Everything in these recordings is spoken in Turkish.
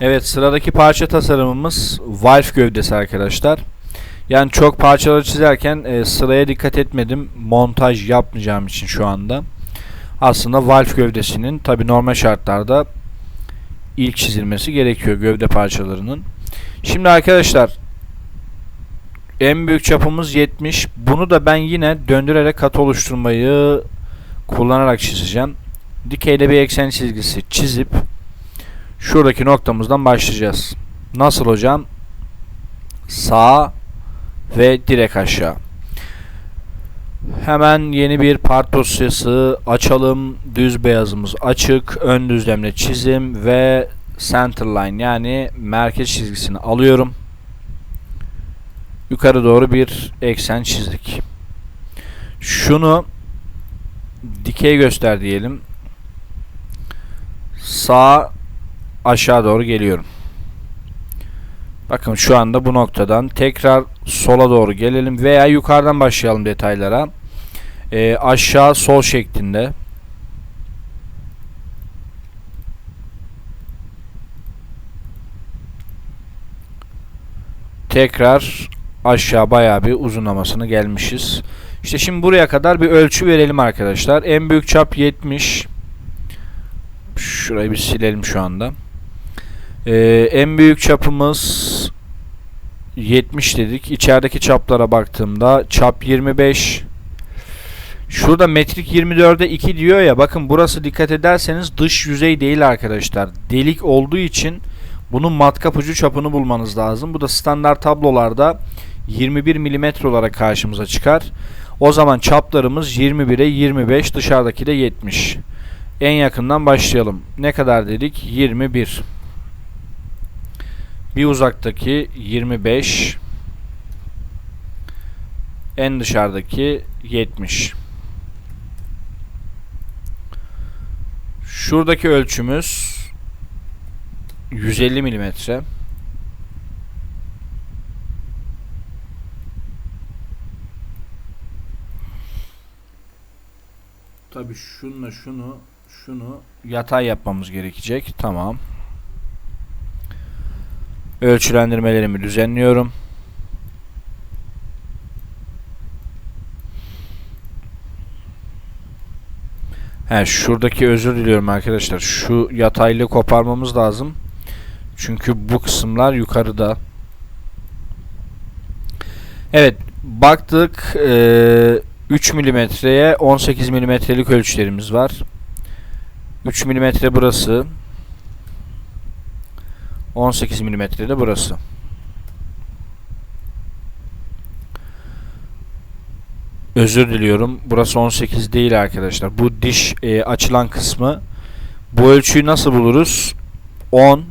Evet sıradaki parça tasarımımız valve gövdesi arkadaşlar. Yani çok parçaları çizerken e, sıraya dikkat etmedim. Montaj yapmayacağım için şu anda. Aslında valve gövdesinin tabi normal şartlarda ilk çizilmesi gerekiyor gövde parçalarının. Şimdi arkadaşlar en büyük çapımız 70. Bunu da ben yine döndürerek kat oluşturmayı kullanarak çizeceğim. Dikeyde bir eksen çizgisi çizip şuradaki noktamızdan başlayacağız. Nasıl hocam? Sağ ve direkt aşağı. Hemen yeni bir part dosyası açalım. Düz beyazımız açık. Ön düzlemle çizim ve centerline yani merkez çizgisini alıyorum. Yukarı doğru bir eksen çizdik. Şunu dikey göster diyelim. Sağ aşağı doğru geliyorum. Bakın şu anda bu noktadan tekrar sola doğru gelelim veya yukarıdan başlayalım detaylara. Ee, aşağı sol şeklinde. Tekrar aşağı bayağı bir uzunlamasını gelmişiz. İşte şimdi buraya kadar bir ölçü verelim arkadaşlar. En büyük çap 70. Şurayı bir silelim şu anda. Ee, en büyük çapımız 70 dedik. İçerideki çaplara baktığımda çap 25. Şurada metrik 24'e 2 diyor ya. Bakın burası dikkat ederseniz dış yüzey değil arkadaşlar. Delik olduğu için bunun matkap ucu çapını bulmanız lazım. Bu da standart tablolarda 21 mm olarak karşımıza çıkar. O zaman çaplarımız 21'e 25 dışarıdaki de 70. En yakından başlayalım. Ne kadar dedik? 21. Bir uzaktaki 25. En dışarıdaki 70. Şuradaki ölçümüz 150 milimetre. Tabi şunla şunu şunu yatay yapmamız gerekecek. Tamam. Ölçülendirmelerimi düzenliyorum. He şuradaki özür diliyorum arkadaşlar. Şu yataylığı koparmamız lazım. Çünkü bu kısımlar yukarıda. Evet baktık ee, 3 milimetreye 18 milimetrelik ölçülerimiz var. 3 milimetre burası. 18 milimetre de burası. Özür diliyorum. Burası 18 değil arkadaşlar. Bu diş e, açılan kısmı. Bu ölçüyü nasıl buluruz? 10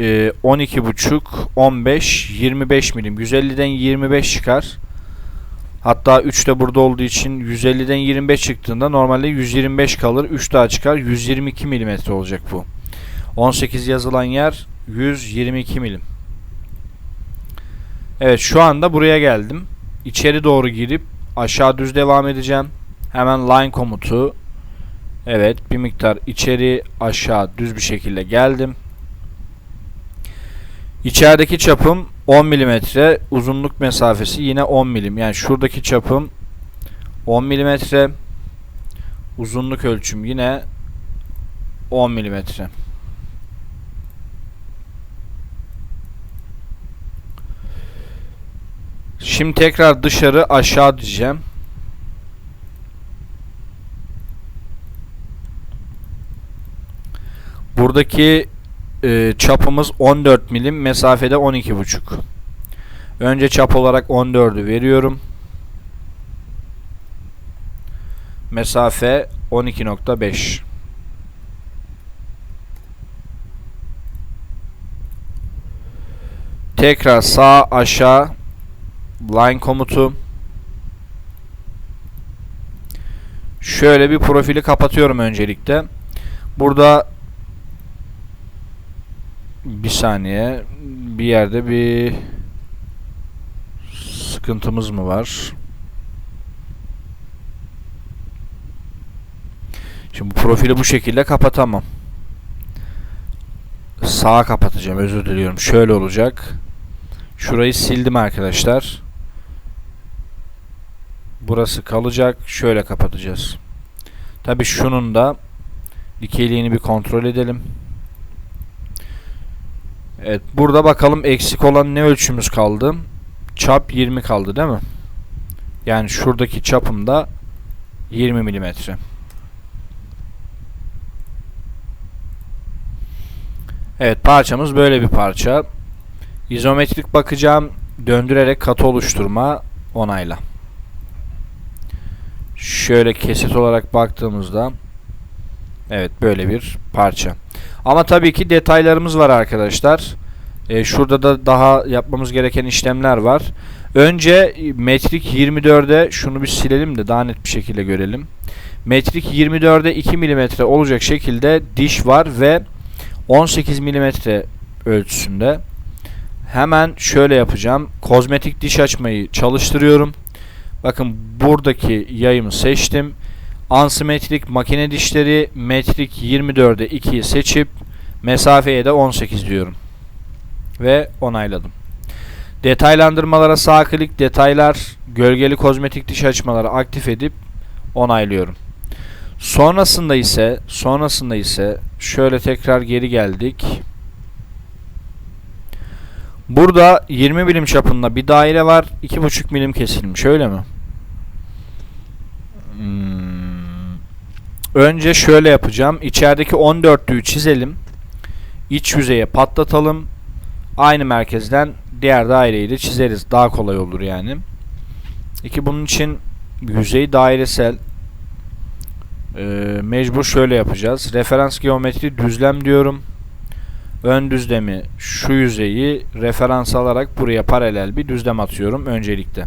e, 12 buçuk 15 25 milim 150'den 25 çıkar. Hatta 3 de burada olduğu için 150'den 25 çıktığında normalde 125 kalır. 3 daha çıkar. 122 milimetre olacak bu. 18 yazılan yer 122 milim. Evet şu anda buraya geldim. İçeri doğru girip aşağı düz devam edeceğim. Hemen line komutu. Evet bir miktar içeri aşağı düz bir şekilde geldim. İçerideki çapım 10 milimetre. Uzunluk mesafesi yine 10 milim. Yani şuradaki çapım 10 milimetre. Uzunluk ölçüm yine 10 milimetre. Şimdi tekrar dışarı aşağı diyeceğim. Buradaki e, çapımız 14 milim, mesafede 12,5. Önce çap olarak 14'ü veriyorum. Mesafe 12.5. Tekrar sağ aşağı line komutu. Şöyle bir profili kapatıyorum öncelikle. Burada bir saniye bir yerde bir sıkıntımız mı var? Şimdi bu profili bu şekilde kapatamam. sağa kapatacağım. Özür diliyorum. Şöyle olacak. Şurayı sildim arkadaşlar. Burası kalacak. Şöyle kapatacağız. Tabi şunun da dikeyliğini bir kontrol edelim. Evet burada bakalım eksik olan ne ölçümüz kaldı? Çap 20 kaldı değil mi? Yani şuradaki çapım da 20 milimetre. Evet parçamız böyle bir parça. İzometrik bakacağım. Döndürerek katı oluşturma onayla. Şöyle kesit olarak baktığımızda evet böyle bir parça. Ama tabii ki detaylarımız var arkadaşlar. Ee, şurada da daha yapmamız gereken işlemler var. Önce metrik 24'e şunu bir silelim de daha net bir şekilde görelim. Metrik 24'e 2 mm olacak şekilde diş var ve 18 mm ölçüsünde. Hemen şöyle yapacağım. Kozmetik diş açmayı çalıştırıyorum. Bakın buradaki yayımı seçtim. Ansimetrik makine dişleri metrik 24'e 2'yi seçip mesafeye de 18 diyorum. Ve onayladım. Detaylandırmalara sağ klik detaylar gölgeli kozmetik diş açmaları aktif edip onaylıyorum. Sonrasında ise sonrasında ise şöyle tekrar geri geldik. Burada 20 milim çapında bir daire var. 2,5 milim kesilmiş öyle mi? Önce şöyle yapacağım. İçerideki 14'lüğü çizelim. İç yüzeye patlatalım. Aynı merkezden diğer daireyi de çizeriz. Daha kolay olur yani. İki bunun için yüzey dairesel e, mecbur şöyle yapacağız. Referans geometri düzlem diyorum. Ön düzlemi şu yüzeyi referans alarak buraya paralel bir düzlem atıyorum öncelikle.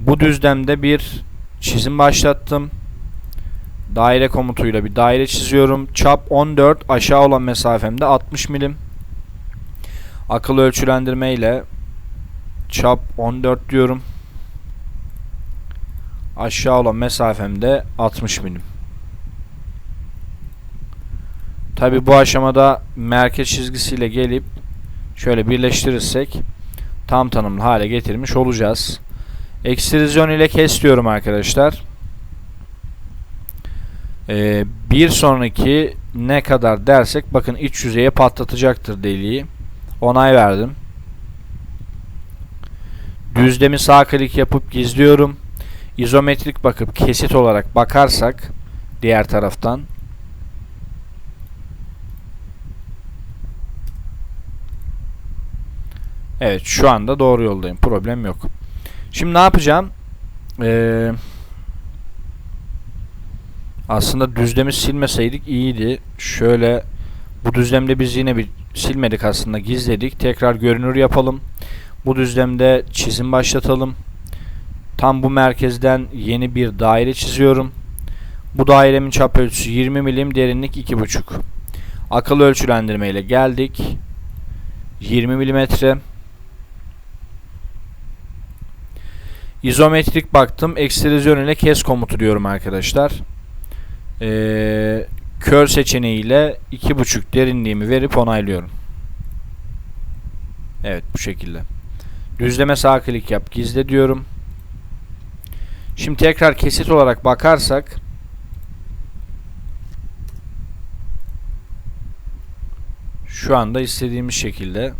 Bu düzlemde bir çizim başlattım. Daire komutuyla bir daire çiziyorum. Çap 14, aşağı olan mesafemde 60 milim. Akıl ölçülendirme ile çap 14 diyorum. Aşağı olan mesafemde 60 milim. Tabi bu aşamada merkez çizgisiyle gelip şöyle birleştirirsek tam tanımlı hale getirmiş olacağız. Ekstrizyon ile kes diyorum arkadaşlar. Ee, bir sonraki ne kadar dersek bakın iç yüzeye patlatacaktır deliği. Onay verdim. Düzlemi sağ klik yapıp gizliyorum. İzometrik bakıp kesit olarak bakarsak diğer taraftan Evet şu anda doğru yoldayım. Problem yok. Şimdi ne yapacağım? Ee, aslında düzlemi silmeseydik iyiydi. Şöyle bu düzlemde biz yine bir silmedik aslında gizledik. Tekrar görünür yapalım. Bu düzlemde çizim başlatalım. Tam bu merkezden yeni bir daire çiziyorum. Bu dairemin çap ölçüsü 20 milim, derinlik 2,5. Akıl ölçülendirme ile geldik. 20 milimetre. İzometrik baktım. Ekstrizyon ile kes komutu diyorum arkadaşlar. Ee, kör seçeneğiyle 2.5 derinliğimi verip onaylıyorum. Evet bu şekilde. Düzleme sağ klik yap gizle diyorum. Şimdi tekrar kesit olarak bakarsak şu anda istediğimiz şekilde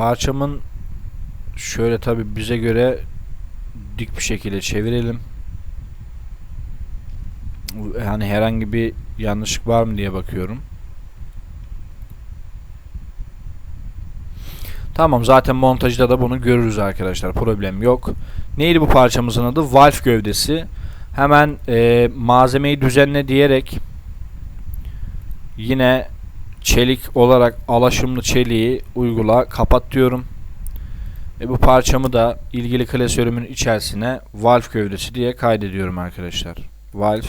parçamın şöyle tabi bize göre dik bir şekilde çevirelim. Yani herhangi bir yanlışlık var mı diye bakıyorum. Tamam zaten montajda da bunu görürüz arkadaşlar. Problem yok. Neydi bu parçamızın adı? Valve gövdesi. Hemen e, malzemeyi düzenle diyerek yine çelik olarak alaşımlı çeliği uygula kapat diyorum. Ve bu parçamı da ilgili klasörümün içerisine valve gövdesi diye kaydediyorum arkadaşlar. Valve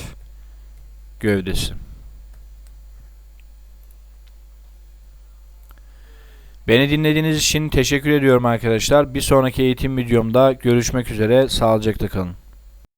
gövdesi. Beni dinlediğiniz için teşekkür ediyorum arkadaşlar. Bir sonraki eğitim videomda görüşmek üzere. Sağlıcakla kalın.